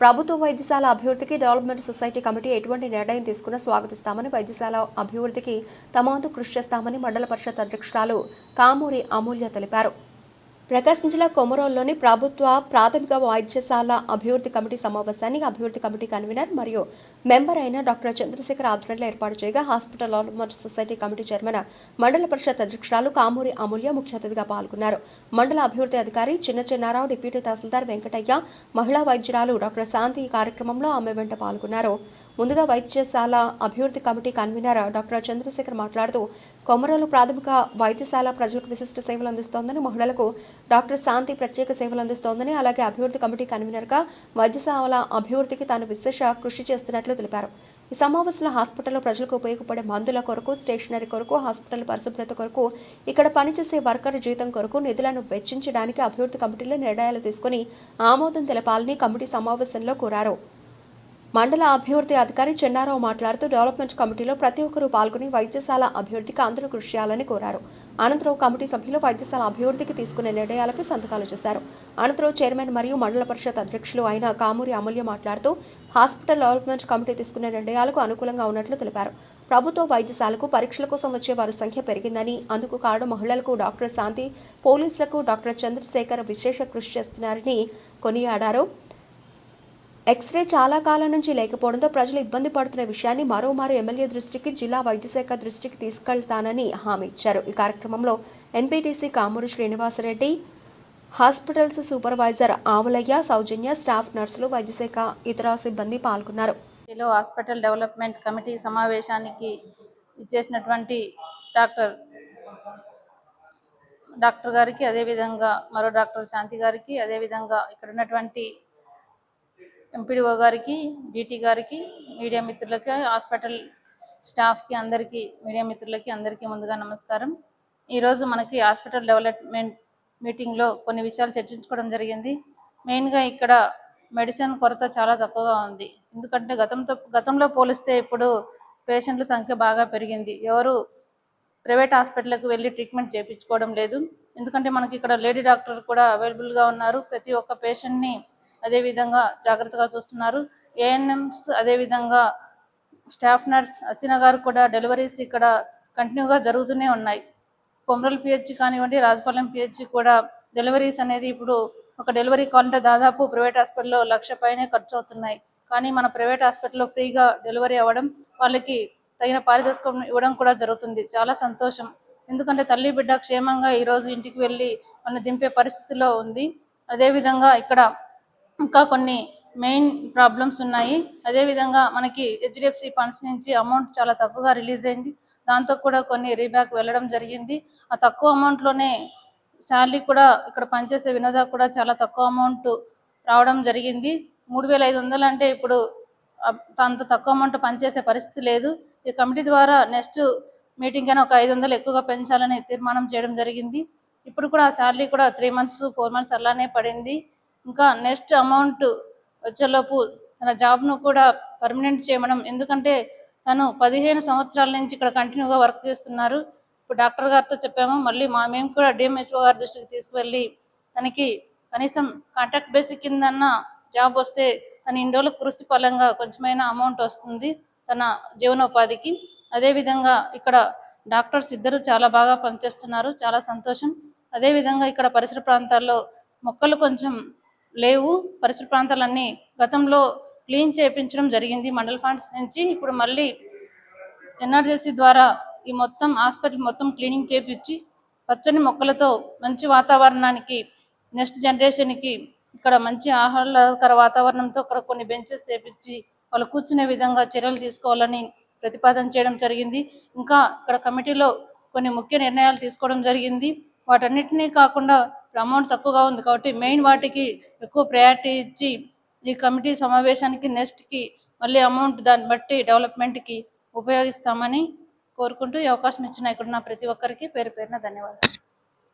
ప్రభుత్వ వైద్యశాల అభివృద్ధికి డెవలప్మెంట్ సొసైటీ కమిటీ ఎటువంటి నిర్ణయం తీసుకున్నా స్వాగతిస్తామని వైద్యశాల అభివృద్ధికి తమ వంతు కృషి చేస్తామని మండల పరిషత్ అధ్యక్షురాలు కామూరి అమూల్య తెలిపారు. ప్రకాశం జిల్లా కొమరోల్లోని ప్రభుత్వ ప్రాథమిక వైద్యశాల అభివృద్ధి కమిటీ సమావేశాన్ని అభివృద్ధి కమిటీ కన్వీనర్ మరియు మెంబర్ అయిన డాక్టర్ చంద్రశేఖర్ ఆధ్వర్యంలో ఏర్పాటు చేయగా hospital development society committee chairman mandal parishad అధ్యక్షురాలు కామూరి అమూల్య ముఖ్య అతిథిగా పాల్గొన్నారు. మండల అభివృద్ధి అధికారి చిన్న చిన్నారావు డిప్యూటీ తహసీల్దార్ వెంకటయ్య మహిళా వైద్యురాలు డాక్టర్ శాంతి ఈ కార్యక్రమంలో ఆమె వెంట పాల్గొన్నారు. ముందుగా వైద్యశాల అభివృద్ధి కమిటీ కన్వీనర్ డాక్టర్ చంద్రశేఖర్ మాట్లాడుతూ కొమరోలు ప్రాథమిక వైద్యశాల ప్రజలకు విశిష్ట సేవలు అందిస్తోందని మహిళలకు డాక్టర్ శాంతి ప్రత్యేక సేవలు అందిస్తోందని అలాగే అభివృద్ధి కమిటీ కన్వీనర్గా వైద్యశాల అభివృద్ధికి తాను విశేష కృషి చేస్తున్నట్లు తెలిపారు. ఈ సమావేశంలో హాస్పిటల్లో ప్రజలకు ఉపయోగపడే మందుల కొరకు స్టేషనరీ కొరకు హాస్పిటల్ పరిశుభ్రత కొరకు ఇక్కడ పనిచేసే వర్కర్ జీతం కొరకు నిధులను వెచ్చించడానికి అభివృద్ధి కమిటీలో నిర్ణయాలు తీసుకుని ఆమోదం తెలపాలని కమిటీ సమావేశంలో కోరారు. మండల అభివృద్ధి అధికారి చెన్నారావు మాట్లాడుతూ డెవలప్మెంట్ కమిటీలో ప్రతి ఒక్కరూ పాల్గొని వైద్యశాల అభివృద్ధికి అందరూ కృషి చేయాలని కోరారు. అనంతరం కమిటీ సభ్యులు వైద్యశాల అభివృద్ధికి తీసుకునే నిర్ణయాలపై సంతకాలు చేశారు. అనంతరం చైర్మన్ మరియు మండల పరిషత్ అధ్యక్షులు అయిన కామూరి అమూల్య మాట్లాడుతూ హాస్పిటల్ డెవలప్మెంట్ కమిటీ తీసుకునే నిర్ణయాలకు అనుకూలంగా ఉన్నట్లు తెలిపారు. ప్రభుత్వ వైద్యశాలకు పరీక్షల కోసం వచ్చే వారి సంఖ్య పెరిగిందని అందుకు కారణం మహిళలకు డాక్టర్ శాంతి పోలీసులకు డాక్టర్ చంద్రశేఖర్ విశేష కృషి చేస్తున్నారని కొనియాడారు. ఎక్స్రే చాలా కాలం నుంచి లేకపోవడంతో ప్రజలు ఇబ్బంది పడుతున్న విషయాన్ని మరోమారు ఎమ్మెల్యే దృష్టికి జిల్లా వైద్యశాఖ దృష్టికి తీసుకెళ్తానని హామీ ఇచ్చారు. ఈ కార్యక్రమంలో MPTC Kamuru Srinivasa Reddy hospitals supervisor Avulayya Soujanya staff నర్సులు వైద్యశాఖ ఇతర సిబ్బంది పాల్గొన్నారు. హాస్పిటల్ డెవలప్మెంట్ కమిటీ సమావేశానికి ఇచ్చేసినటువంటి డాక్టర్ డాక్టర్ గారికి అదేవిధంగా మరో డాక్టర్ శాంతి గారికి అదేవిధంగా ఇక్కడ ఉన్నటువంటి ఎంపీడీఓ గారికి డిటి గారికి మీడియా మిత్రులకి హాస్పిటల్ స్టాఫ్కి అందరికీ మీడియా మిత్రులకి అందరికీ ముందుగా నమస్కారం. ఈరోజు మనకి హాస్పిటల్ డెవలప్మెంట్ మీటింగ్లో కొన్ని విషయాలు చర్చించుకోవడం జరిగింది. మెయిన్గా ఇక్కడ మెడిసిన్ కొరత చాలా తక్కువగా ఉంది. ఎందుకంటే గతంతో గతంలో పోలిస్తే ఇప్పుడు పేషెంట్ల సంఖ్య బాగా పెరిగింది. ఎవరు ప్రైవేట్ హాస్పిటల్కి వెళ్ళి ట్రీట్మెంట్ చేయించుకోవడం లేదు. ఎందుకంటే మనకి ఇక్కడ లేడీ డాక్టర్ కూడా అవైలబుల్గా ఉన్నారు. ప్రతి ఒక్క పేషెంట్ని అదేవిధంగా జాగ్రత్తగా చూస్తున్నారు. ఏఎన్ఎంస్ అదేవిధంగా స్టాఫ్ నర్స్ హసీనా గారు కూడా డెలివరీస్ ఇక్కడ కంటిన్యూగా జరుగుతూనే ఉన్నాయి. కొమరల్ పిహెచ్ కానివ్వండి రాజపాలెం పిహెచ్ కూడా డెలివరీస్ అనేది ఇప్పుడు ఒక డెలివరీ కావాలంటే దాదాపు ప్రైవేట్ హాస్పిటల్లో లక్ష పైనే ఖర్చు అవుతున్నాయి కానీ మన ప్రైవేట్ హాస్పిటల్లో ఫ్రీగా డెలివరీ అవ్వడం వాళ్ళకి తగిన పారితోషికం ఇవ్వడం కూడా జరుగుతుంది. చాలా సంతోషం. ఎందుకంటే తల్లి బిడ్డ క్షేమంగా ఈరోజు ఇంటికి వెళ్ళి మన దింపే పరిస్థితిలో ఉంది. అదేవిధంగా ఇక్కడ ఇంకా కొన్ని మెయిన్ ప్రాబ్లమ్స్ ఉన్నాయి. అదేవిధంగా మనకి హెచ్డిఎఫ్సి ఫండ్స్ నుంచి అమౌంట్ చాలా తక్కువగా రిలీజ్ అయింది. దాంతో కూడా కొన్ని రీబ్యాక్ వెళ్ళడం జరిగింది. ఆ తక్కువ అమౌంట్లోనే శాలరీ కూడా ఇక్కడ పనిచేసే వినోద కూడా చాలా తక్కువ అమౌంట్ రావడం జరిగింది. మూడు వేల ఐదు వందలు అంటే ఇప్పుడు అంత తక్కువ అమౌంట్ పనిచేసే పరిస్థితి లేదు. ఈ కమిటీ ద్వారా నెక్స్ట్ మీటింగ్ అయినా ఒక ఐదు వందలు ఎక్కువగా పెంచాలని తీర్మానం చేయడం జరిగింది. ఇప్పుడు కూడా ఆ శాలరీ కూడా త్రీ మంత్స్ ఫోర్ మంత్స్ అలానే పడింది. ఇంకా నెక్స్ట్ అమౌంట్ వచ్చేలోపు తన జాబ్ను కూడా పర్మనెంట్ చేయమడం ఎందుకంటే తను పదిహేను సంవత్సరాల నుంచి ఇక్కడ కంటిన్యూగా వర్క్ చేస్తున్నారు. ఇప్పుడు డాక్టర్ గారితో చెప్పాము మళ్ళీ మా మేము కూడా డిఎంహెచ్ఓ గారి దృష్టికి తీసుకువెళ్ళి తనకి కనీసం కాంట్రాక్ట్ బేసిక్ కిందన్న జాబ్ వస్తే తన ఇన్ని రోజులు కృషి ఫలంగా కొంచెమైనా అమౌంట్ వస్తుంది తన జీవనోపాధికి. అదేవిధంగా ఇక్కడ డాక్టర్స్ ఇద్దరు చాలా బాగా పనిచేస్తున్నారు చాలా సంతోషం. అదేవిధంగా ఇక్కడ పరిసర ప్రాంతాల్లో మొక్కలు కొంచెం లేవు. పరిసర ప్రాంతాలన్నీ గతంలో క్లీన్ చేయించడం జరిగింది మండల ఫండ్స్ నుంచి. ఇప్పుడు మళ్ళీ ఎన్ఆర్జేసీ ద్వారా ఈ మొత్తం హాస్పిటల్ మొత్తం క్లీనింగ్ చేపించి పచ్చని మొక్కలతో మంచి వాతావరణానికి నెక్స్ట్ జనరేషన్కి ఇక్కడ మంచి ఆహ్లాదకర వాతావరణంతో ఇక్కడ కొన్ని బెంచెస్ చేపించి వాళ్ళు కూర్చునే విధంగా చర్యలు తీసుకోవాలని ప్రతిపాదన చేయడం జరిగింది. ఇంకా ఇక్కడ కమిటీలో కొన్ని ముఖ్య నిర్ణయాలు తీసుకోవడం జరిగింది. వాటన్నిటినీ కాకుండా అమౌంట్ తక్కువగా ఉంది కాబట్టి మెయిన్ వాటికి ఎక్కువ ప్రయారిటీ ఇచ్చి ఈ కమిటీ సమావేశానికి నెక్స్ట్కి మళ్ళీ అమౌంట్ దాన్ని బట్టి డెవలప్మెంట్కి ఉపయోగిస్తామని కోరుకుంటూ ఈ అవకాశం ఇచ్చిన ఇక్కడ నా ప్రతి ఒక్కరికి పేరు పేరున ధన్యవాదాలు.